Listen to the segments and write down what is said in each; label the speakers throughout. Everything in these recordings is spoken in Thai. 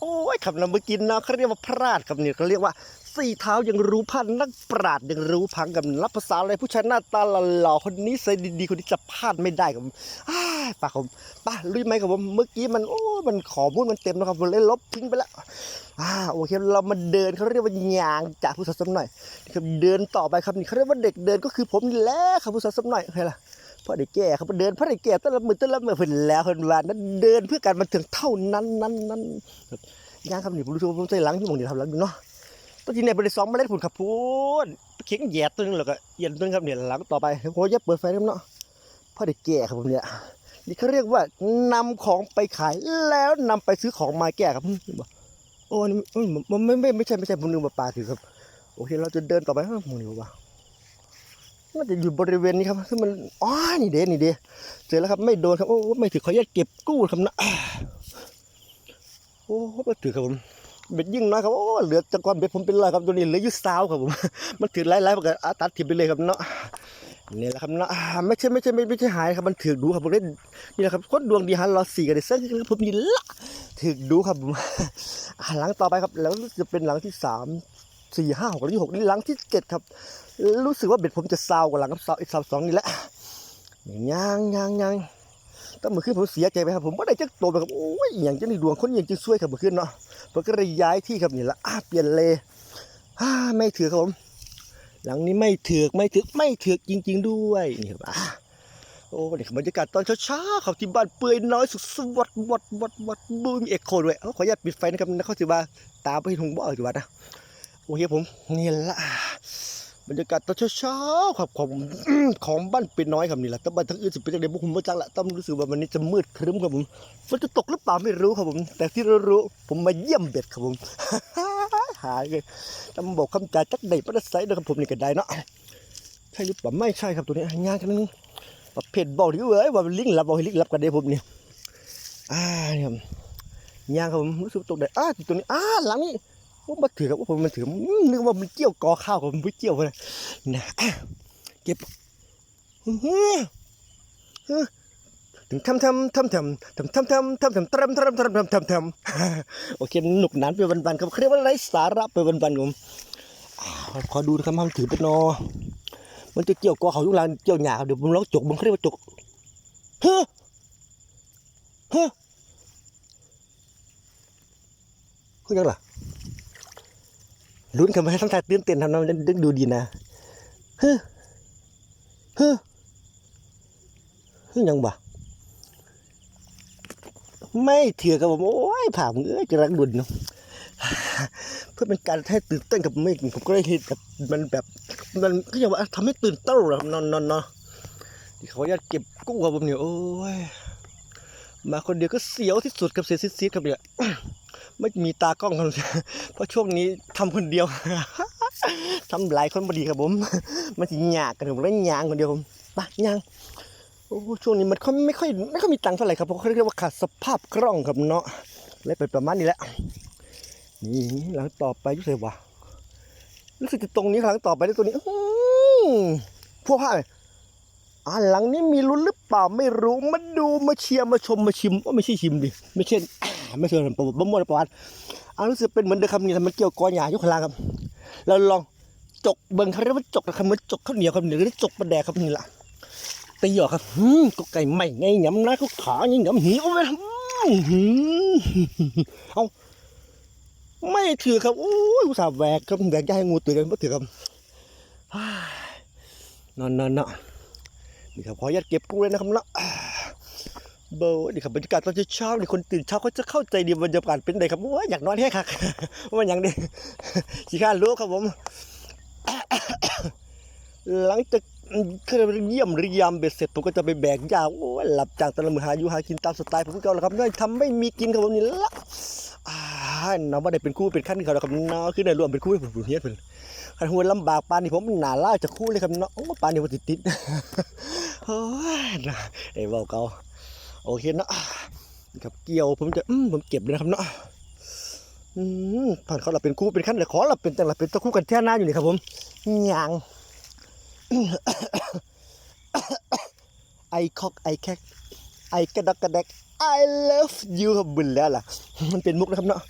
Speaker 1: โอ้ยคำนำมากินนะเขาเรียกว่าพลาดคำนี้เขาเรียกว่าสี่เท้ายังรู้พันนักปราดยังรู้พังกับรับภาษาอะไรผู้ชายหน้าตาหล่อๆคนนี้ใส่ดีๆคนนี้จะพลาดไม่ได้กับปากผมป้าลุยไหมครับผมเมื่อกี้มันโอ้มันขอมูดมันเต็มนะครับผมเลยลบทิ้งไปแล้วอ่าโอเคเรามาเดินเขาเรียกว่าหยางจากผู้สาวสมหน่อยนะครับเดินต่อไปครับนี่เขาเรียกว่าเด็กเดินก็คือผมนี่แหละครับผู้สาวสมหน่อยโอเคล่ะ พ่อได้แก่ครับเดินพ่อได้แก่ต้นละมือต้นละมือเพิ่นแล้วเพิ่นว่านั้นเดินเพื่อการบันเทิงเท่านั้นนั้นนั้นย่างครับนี่ผมรู้สึกผมใจหลังที่หมองนี่ทำหลังอยู่เนาะต้นที่เนี่ยบริสองเมล็ดผลครับพูดเข็งแย่ตัวนึงแล้วก็เย็นตัวนึงครับเนี่ยหลังต่อไปโอ้ยอย่เปิดไฟครับเนาะพ่อได้แก่ครับผมเนี่ยนี่เขาเรียกว่านำของไปขายแล้วนำไปซื้อของมาแก่ครับเห็นบ่โอ้นี่มันไม่ไม่ไม่ใช่ไม่ใช่ผมนึกว่าปลาถือครับโอเคเราจะเดินต่อไปครับมองนี่ว่า น่าจะอยู่บริเวณนี้ครับคือมันอ๋อนี่เด้นี่เด้เจอแล้วครับไม่โดนครับโอ้ไม่ถือขออนุญาตเก็บกู้ครับนะโอ้ไม่ถือครับผมเบ็ดยิ่งน้อยครับโอ้เหลือจังกรเบ็ดผมเป็นไรครับตัวนี้เหลืออยู่สาวครับผมมันถือไล่ๆมันก็อะตัดถิ่ไปเลยครับเนาะนี่แหละครับเนาะไม่ใช่ไม่ใช่ไม่ไม่ใช่หายครับมันถือดูครับผมเล่นนี่แหละครับคนดวงดีฮันรอสี่กันเลยซึ่งผมนี่ละถือดูครับผมอ่าหลังต่อไปครับ แล้วจะเป็นหลังที่สาม สี่ห้าหกหลังที่หกนี่หลังที่เจ็ดครับ รู้สึกว่าเบ็ดผมจะซาวกว่าหลังกับซาวอีกซาวสองนี่แหละยังยังยังต้องมาขึ้นผมเสียใจไปครับผมไม่ได้จักโตวไปครับโอ้ยอย่างจะนี่ดวงคนอย่างจะช่วยครับมาขึ้นเนาะผมก็เลยย้ายที่ครับนี่ละอะเปลี่ยนเลอ่าไม่ถือครับผมหลังนี้ไม่ถือกไม่ถือกไม่ถือกจริง ๆ ด้วยนี่ครับอะโอ้นี่คือบรรยากาศตอนเช้าๆครับที่บ้านเปื่อยน้อยสุดสวัดวัดวัดวัดบูมีเอ็กโคด้วยเอาขออนุญาตปิดไฟนะครับนะเขาจะว่าตามไปหงบ่เอาอยู่วัดนะ โอเคผมนี่ละบรรยากาศตอนเช้าๆครับของของบ้านเป็นน้อยครับนี่แหละแต่บ้านทั้งอื่นสิเป็นจังไดบุคุมบ่จักละต้องรู้สึกว่าวันนี้จะมืดครึ้มครับผมฝนจะตกหรือเปล่าไม่รู้ครับผม แต่ที่รู้ผมมาเยี่ยมเบ็ดครับผมหายเลยตำบอกคำจ่าจักได้ประไซนะครับผมนี่ก็ได้เนาะใช่หรือเปล่าไม่ใช่ครับตัวนี้งานกันนึงประเภทบอกที่เอ้ยว่าลิงลับบอกให้ลิงลับกันเด้ผมเนี่ยอ่าเนี่ยครับยางครับผมรู้สึกตกได้อ่าตัวนี้อ่าหลังนี้ มมาถือครับผมมันถือนึกว่ามันเกี่ยวกอข้าวกับมันไม่เกี่ยวเลยนะเก็บถึงทำทำทำทำทำทำทำทำทำทำทำทำทำทำทำโอเคหนุกหนานไปวันๆครับเขาเรียกว่าไร้สาระไปวันๆผมขอดูนะครับมันถือเป็นนอมันจะเกี่ยวกอเขายุงลานเกี่ยวหยาเดี๋ยวผมลองจกมันเขาเรียกว่าจกเฮ้อเฮ้อคือยังล่ะ ลุ้นกันมาให้ทั้งทายตื่นเต้นทำน้ำดึงดูดีนะเฮ้อเฮ้อเฮ้ยยังบ่ไม่เถื่อกับผมโอ้ยผ่ามึงเอ้ยจะรักดุนเนาะเพื่อเป็นการให้ตื่นเต้นกับไม่ผมก็ได้เห็นแบบมันแบบมันก็อย่างว่าทำให้ตื่นเต้นอะนอนนอนเนาะที่เขาอยากเก็บกู้งกับผมเนี่ยโอ้ยมาคนเดียวก็เสียวที่สุดกับเสียซิดๆครับเนี่ย ไม่มีตากล้องครับเพราะช่วงนี้ทำคนเดียวทำหลายคนพอดีครับผมมันสิยากกันผมแล้วยางคนเดียวผมไปยางโอ้ช่วงนี้มันไม่ค่อยไม่ค่อยมีตังค์เท่าไหร่ครับเพราะเขาเรียกว่าขาดสภาพคล่องครับเนาะเลยไปประมาณนี้แหละนี่หลังต่อไปยุ่เสวะรู้สึกจะตรงนี้หลังต่อไปได้ตัวนี้พวกผ้าเลยอ่าหลังนี้มีลุ้นหรือเปล่าไม่รู้มาดูมาเชียร์มาชมมาชิมว่าไม่ใช่ชิมดิไม่ใช่ ไม่ใช่ประวัติบ่มวลประวัติอ่ารู้สึกเป็นเหมือนเดิมคำนี้แต่มันเกี่ยวกอหยาอยู่ข้างล่างครับเราลองจกเบิ่งเขาเรียกว่าจกนะครับมือนจกข้าวเหนียวครับเหนียวได้จกปลาแดกครับนี่ล่ะตีหยอกครับหืมก็ไก่ใหม่ไงหยำนะก็ขาไงหยำหิวไปหืมเอาไม่ถือครับโอ้ยอุตส่าห์แหวกครับแหวกจะให้งูตื่นกันไม่ถือครับนอนนอนเนาะนี่ครับขออนุญาตเก็บกู้เลยนะครับเนาะ เบอร์นี่ครับบรรยากาศตอนเช้าๆนี่คนตื่นเช้าเขาจะเข้าใจดีบรรยากาศเป็นไงครับว่าอยากนอนแค่คักว่าอย่างนี้ขี้ข้ารู้ครับผม หลังจากเคยเยี่ยมหรือยามเบ็ดเสร็จผมก็จะไปแบกยาโอ้ยหลับจากตะลมือหาอยู่หากินตามสไตล์ผมก็แล้วครับไม่ทำไม่มีกินครับผมนี่ละน้องว่าได้เป็นคู่เป็นขั้นเขาแล้วครับน้องคือได้รวมเป็นคู่ให้ผมเฮียเพิ่นขันหัวลำบากปานนี่ผมหนาล่าจะคู่เลยครับนาะโอ้ปานนี่มันติดติดโอ้ยนะไอ้เบาเกา โอเคเนาะนี่ครับเกี่ยวผมจะอืมผมเก็บเลยนะครับเนาะอืมผ่านเขาเราเป็นคู่เป็นขั้นเลยขอเราเป็นแต่ละเป็นตัวคู่กันแท่หน้าอยู่นี่ครับผมยางไอคอกไอแคกไอกระดกกระแดก I love you ครับบุญแล้วล่ะ มันเป็นมุกนะครับเนาะ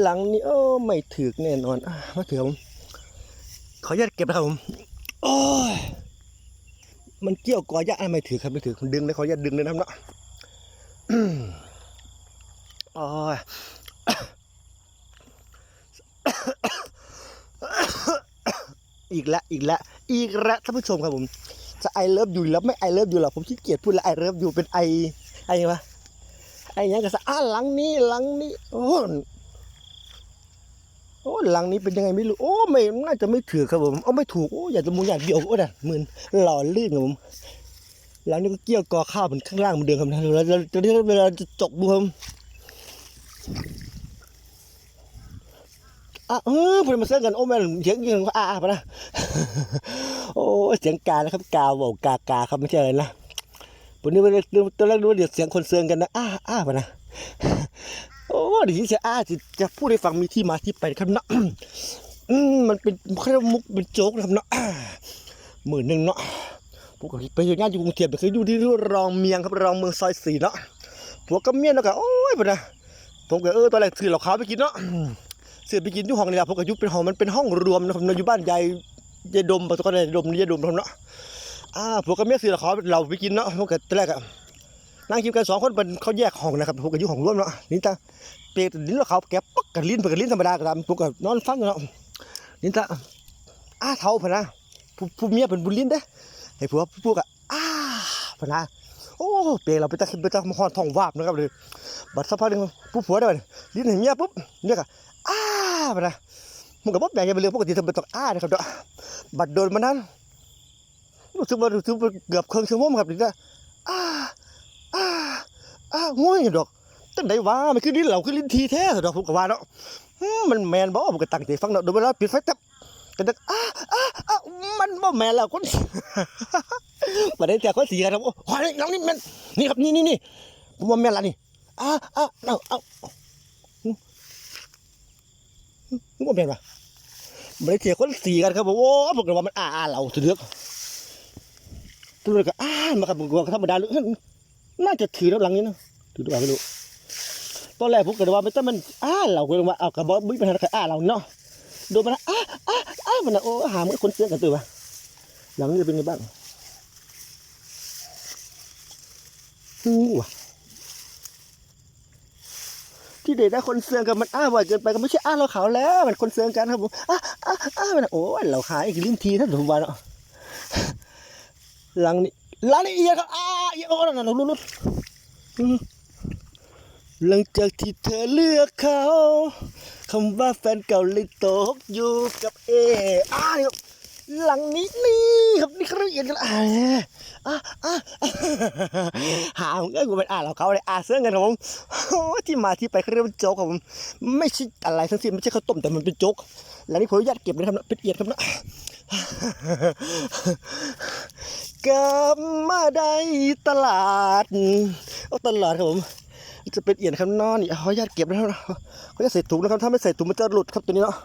Speaker 1: หลังนี้โอ้ไม่ถือกแน่นอนอมาถือผมขออนุญาตเก็บนะครับผมโอ้ยมันเกี่ยวกอยะไม่ถือครับไม่ถือดึงเลยขออนุญาตดึงเลยนะครับเนาะ โอ้ยอีกแล้วอีกแล้วอีกแล้วท่านผู้ชมครับผม จะไอเลิฟอยู่แล้วไม่ไอเลิฟอยู่หรอกผมขี้เกียจพูดแล้วไอเลิฟอยู่เป็นไอไอยังวะไอยังกะสะอ่าหลังนี้หลังนี้ โอ้โอ้หลังนี้เป็นยังไงไม่รู้โอ้ไม่น่าจะไม่ถือครับผมเอาไม่ถูกโอ้อยากจะมูอยากเดียวโอ้ด่ะหมื่นหล่อลื่นครับผม หลังนี้ก็เกี่ยวกอข้าวเหมือนข้างล่างเหมือนเดิมครับนะแล้วแล้วจะเวลาจะจกดูครับอะเออพอมาเส้นกันโอ้แม่เสียงยังอ่าอ่าปะนะโอ้เสียงกานะครับกาบอกกากาครับไม่ใช่อะไรนะผมนึกว่าตอนแรกนึกว่าเดี๋ยวเสียงคนเสืองกันนะอ้าอ้าปะนะโอ้เดี๋ยวนี้จะอ้าจะจะพูดให้ฟังมีที่มาที่ไปนะครับเนาะอืมมันเป็นเขาเรียกว่มุกเป็นโจ๊กนะครับเนาะหมื่นหนึ่งเนาะ พวกไปอยู่งานอยู่กรุงเทพเคยอยู่ที่รองเมียงครับรองเมืองซอยสี่เนาะพวกก็เมียนแล้วก็โอ้ยปนะผมก็เออตอนแรกซื้อเหล้าขาวไปกินเนาะเสือไปกินที่ห้องนี่แหละผมก็ยุเป็นห้องมันเป็นห้องรวมนะครับอยู่บ้านยายยายดมปะตก็ได้ดมนี่ยายดมทำเนาะอ่าผมก็เมียเสือเหล้าขาวเราไปกินเนาะผมก็ตอนแรกอะนั่งกินกันสองคนเป็นเขาแยกห้องนะครับผมก็อยู่ห้องรวมเนาะนี่ตาเปรตลิ้นเหล้าขาวแกะปักกับลิ้นเปิดกับลิ้นธรรมดาก็ตามผมก็นอนฟังเนาะนี่ตาอ้าเท่าพะนะผู้ผู้เมียเป็นบุญลิ้นเด้ ไอ้ผัวผู้ก็อ้าพนะโอ้เปรตเราไปตะไปตะมาหอนท้องวาบนะครับเลยบัดสักพักหนึงผู้ผัวได้ไปลิ้นเห็นเมียปุ๊บเนี่ยก็อ้าไปนะมันก็บอกแบบยังเป็นเรื่องปกติทำไมต้องอ้านะครับเด้อบัดโดนมานั้นรู้สึกว่ารู้สึกว่าเกือบเครึ่องชั่วโมงครับนี่ก็อ้าอ้าอ้าง่วยดอกตั้งไหนวะมันคือลิ้นเหล่าคือลิ้นทีแท้ดอกผมก็ว่าเนาะอืมมันแมนบ่ผมก็ตั้งใจฟังเนาะโดยเวลาปิดไฟตับ ก็จะอ้าอ้าอ้ามันบ่แมนแล้วคนมาได้แต่คนสีกันครับโอ้โหน้องนี่มันนี่ครับนี่นี่นี่ผมว่แมนละนี่อ้าอ้าเอาเอามึงบ่แม่นปะไม่ได้เถียงคนสีกันครับผมโอ้บอกเลยว่ามันอ่าอ่าเราถือเลือกตัวเลยก็อ่ามาครับผมก็ธรรมดาเลยน่าจะถือแล้วหลังนี้เนาะถือตัวไม่รู้ตอนแรกผมก็เลยว่าไม่ต้องมันอ่าเราก็เลยว่าเอากระบอกไม่เป็นไรอ่าเราเนาะ โดนมันอ่าอ่าอ่ามันนะโอ้หามันคนเสียงกันตัวปะหลังนี้เป็นไงบ้างฮู้ว่ะที่เด็กได้คนเสืองกันมันอ้าบ่อยเกินไปก็ไม่ใช่อ้าเราขาวแล้ว มันคนเสืองกันครับผมอ้าอ้าอ้ามันโอ้ยเราขายอีกลิ้นทีท่านผมว่าเนาะหลังนี้หลังนี้เอียครับอ้าเอียโอ้นั่นนั่นลุ้น หลังจากที่เธอเลือกเขาคำว่าแฟนเก่าเลยตกอยู่กับเออ้าครับหลังนี้นี่ครับนี่เขาเอียดกันอ่าอ่าอ่าหาผมเอ้ยกูเป็นอ่าเราเขาเลยอ่าเสื้อกันครับผมโอ้ที่มาที่ไปเขาเรียกว่าโจ๊กครับผมไม่ใช่อะไรทั้งสิ้นไม่ใช่ข้าวต้มแต่มันเป็นโจ๊กแล้วนี่ผมอนุญาตเก็บนะครับนะเป็นเอียดครับนะกลับมาได้ตลาดเอาตลาดครับผม จะเป็นเอียดครับเนอนี่ขออนุญาตเก็บนะครับเขาจะใส่ถุงนะครับถ้าไม่ใส่ถุงมันจะหลุดครับตัวนี้เนาะ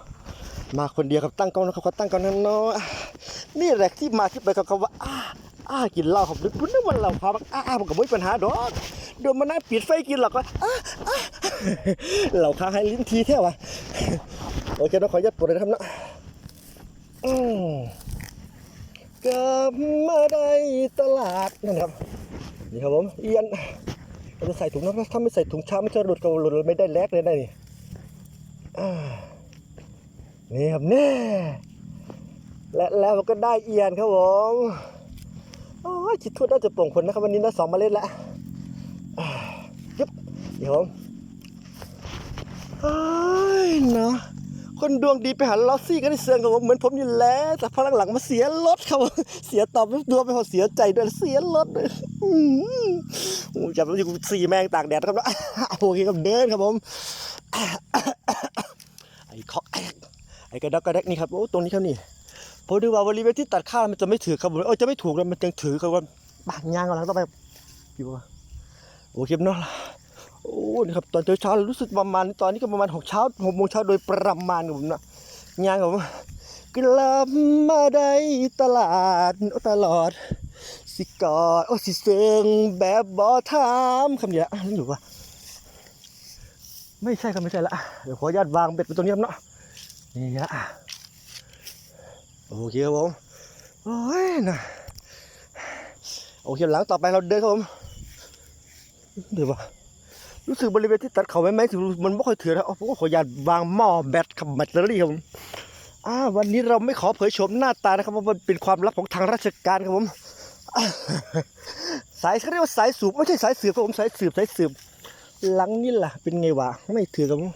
Speaker 1: มาคนเดียวครับตั้งกล้องนะครับเขาตั้งกล้องนั่นเนาะนี่แหละที่มาที่ไปของคำว่าอ้าอ้ากินเหล้าครับนึกนึกว่าเราพาอ้าอ้าผมก็ไม่มีปัญหาดอกเดี๋ยวมานั่งปิดไฟกินหรอกวะอะอะเหล่าค้าให้ลิ้นทีแท้วะโอเคเราขอยัดปวดเลยนะครับเนาะอืมกลับมาได้ตลาดนั่นครับนี่ครับผมเอียน เราจะใส่ถุงนะถ้าไม่ใส่ถุงช้ามันจะหลุดกับหลุดไม่ได้แลกเลยนะนี่นี่ครับแน่และแล้วมันก็ได้เอียนครับผมโอ้ยคิดทั่วน่าจะโปร่งผลนะครับวันนี้นะสองเมล็ดแล้วยึบเดี๋ยวผมเอ้ยเนาะคนดวงดีไปหาลอสซี่กันที่เสืองกับผมเหมือนผมอยู่แล้วแต่พอหลังมาเสียรถครับเสียตอบดวงไปพอเสียใจด้วยเสียรถเลย จับแล้วอยู่สี่แมงตากแดดครับแล้วโอเคครับเดินครับผมไอ้เคาะไอ้กระดักกระแดกนี่ครับโอ้ตรงนี้ครับนี่ผมดูว่าบริเวณที่ตัดข้าวมันจะไม่ถือครับผมเออจะไม่ถูกแล้วมันจะถือครับว่าบางยางกำลังต้องไปอยู่ว่าโอเคเนาะโอ้นี่ครับตอนเช้ารู้สึกประมาณตอนนี้ก็ประมาณหกเช้าหกโมงเช้าโดยประมาณครับผมนะงานครับผมกลับมาได้ตลาดตลอด สิกอดโอ้สิเซิงแบบบอถามคำนี้ละอะนั่นอยู่ปะไม่ใช่ครับไม่ใช่ละเดี๋ยวขออนุญาตวางเบ็ดไปตรงนี้ครับเนาะนี่ละโอเคครับผมโอ้ยนะโอเคหลังต่อไปเราเดินครับผมเดี๋ยวปะรู้สึกบริเวณที่ตัดเขาไม้ไม้ถือมันไม่ค่อยถือแล้วผมก็ขออนุญาตวางหม้อแบตกับแบตเตอรี่ครับผมอ่าวันนี้เราไม่ขอเผยโฉมหน้าตานะครับเพราะมันเป็นความลับของทางราชการครับผม สายเขาเรียกว่าสายสูบไม่ใช่สายสืบครับผมสายสืบสายสืบหลังนี่ล่ะ เป็นไงวะไม่ถือกับผม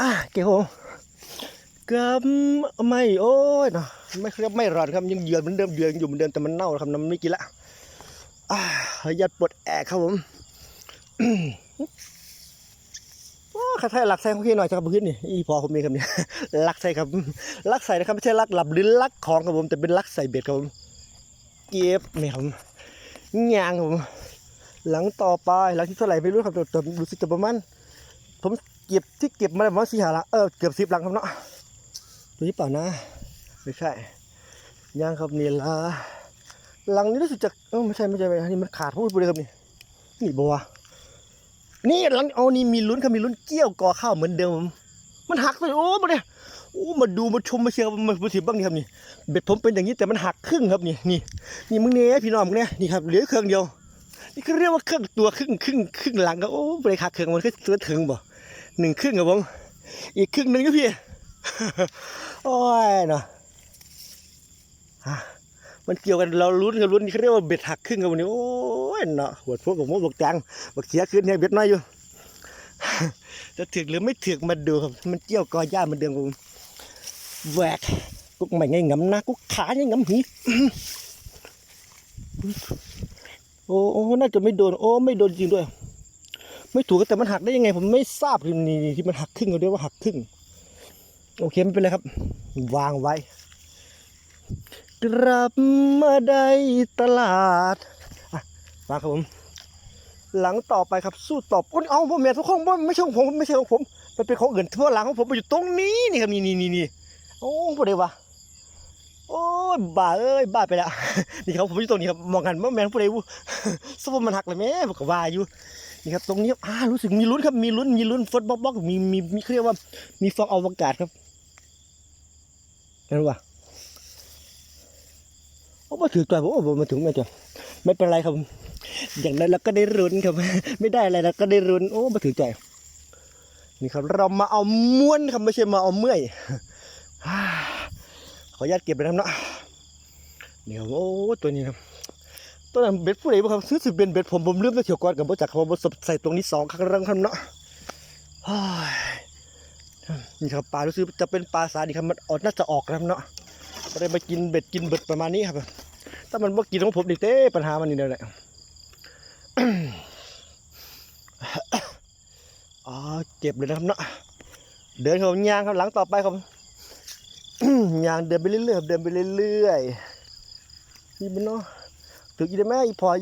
Speaker 1: อะเก๋ผมกับไม่โอ้ยเนาะไม่เรียกไม่ร้อนครับยังเยือนเหมือนเดิมเยือนอยู่เหมือนเดิมแต่มันเน่าครับน้ำไม่กินละอ่าขออนุญาตปลดแอกครับผมว้าข้าไทยหลักใส่ของพี่หน่อยจะกับพื้นนี่อีพอผมมีครับเนี่ยลักใส่ครับลักใส่นะครับไม่ใช่ลักหลับหรือลักของครับผมแต่เป็นลักใส่เบ็ดครับผม เก็บไม่ครับยางผม หลังต่อไปหลังที่เท่าไหร่ไม่รู้ครับแต่รู้สึกจะประมาณผมเก็บที่เก็บมาประมาณสี่หาลังเออเกือบสิบหลังครับเนาะดูนี่เปล่านะไม่ใช่ยางครับนี่ละหลังนี้รู้สึกจะเออไม่ใช่ไม่ใช่ไม่ใช่นี่มันขาดพูดไปเลยครับนี่นี่บัวนี่หลังเอานี่มีลุ้นครับมีลุ้นเกี่ยวกอข้าวเหมือนเดิม มันหักเลยโอ้มาเนี่ย โอ้มาดูมาชมมาเชียร์มามาถือบ้างนี่ครับนี่เบ็ดผมเป็นอย่างนี้แต่มันหักครึ่งครับนี่นี่นี่มึงเนี่ยพี่น้องมึงเนี่ยนี่ครับเหลือเครื่องเดียว นี่คือเรียกว่าเครื่องตัวครึ่งครึ่งครึ่งหลังครับโอ้บริขาเครื่องมันคือตัวถึงบ่หนึ่งครึ่งครับผมอีกครึ่งหนึ่งครับพี่โอ้ยเนาะฮะมันเกี่ยวกันเราลุ้นกันลุ้นนี่เขาเรียกว่าเบ็ดหักครึ่งครับวันนี้โอ้ยเนาะหัวพวกกับมดบกจังบักเสียขึ้นเนี่ยเบ็ดน้อยอยู่จะถึกหรือไม่ถึกมาดูครับ มันเกี่ยวกอหญ้ามันเดิมครับผม แหวกกุกไม่ไงงำนะกุกขาไงงำหีโอ้โอ้น่าจะไม่โดน โอ้ ไม่โดนจริงด้วย ไม่ถูกแต่มันหักได้ยังไง ผมไม่ทราบที่นี่นี่ที่มันหักครึ่งเขาเรียกว่าหักครึ่ง โอเคไม่เป็นไรครับ วางไว้ กลับมาได้ตลาดอะวางครับผม หลังต่อไปครับสู้ตอบโอ้ยเอาผมแม่ทุกคนไม่ใช่ของผมไม่ใช่ของผม มันเป็นของอื่นทั่วหลังของผมมันอยู่ตรงนี้นี่ครับนี่นี่นี่ อ้บ่ได้วะโอ้ยบ้าเอ้ยบ้าไปแล้วนี่ครับผมอยู่ตรงนี้ครับมองกันว่าแมนผู้ใดวูสมมันหักเลยแม่ผมก็ว่าอยู่นี่ครับตรงนี้อ่ารู้สึกมีลุ้นครับมีลุ้นมีลุ้นฟดบล็อกบล็อกมีมีมีเรียกว่ามีฟองอวกาศครับนั่นวะโอ้มาถือตัวผมโอ้มาถึงแม่จ้ะไม่เป็นไรครับ อย่างนั้นเราก็ได้รุนครับ ไม่ได้อะไรเราก็ได้รุนโอ้มาถือใจนี่ครับเรามาเอาม้วนครับไม่ใช่มาเอาเมื่อย ขออนุญาตเก็บไปนะครับเนาะเดี๋ยวโอ้ตัวนี้ครับตัวนั้นเบ็ดผู้ใดบ้างครับซื้อสิเป็นเบ็ดผมผมลืมตัวเขียวก่อนกับบ่จักเขาบ่สบใส่ตรงนี้สองครั้งรังครับเนาะเฮ้ยนี่ครับปลารู้สึกจะเป็นปลาสาดีครับมันออกน่าจะออกนะครับเนาะก็ได้มากินเบ็ดกินเบ็ดประมาณนี้ครับ ถ้ามันบ่กินของผมดิเต้ปัญหามันนี่เดียวแหละอ๋อเก็บเลยนะครับเนาะเดินครับยางครับหลังต่อไปครับ ยางเดินไปเรื่อยๆเดินไปเรื่อยๆนี่มันเนาะถึงอีได้ไหมอีพอ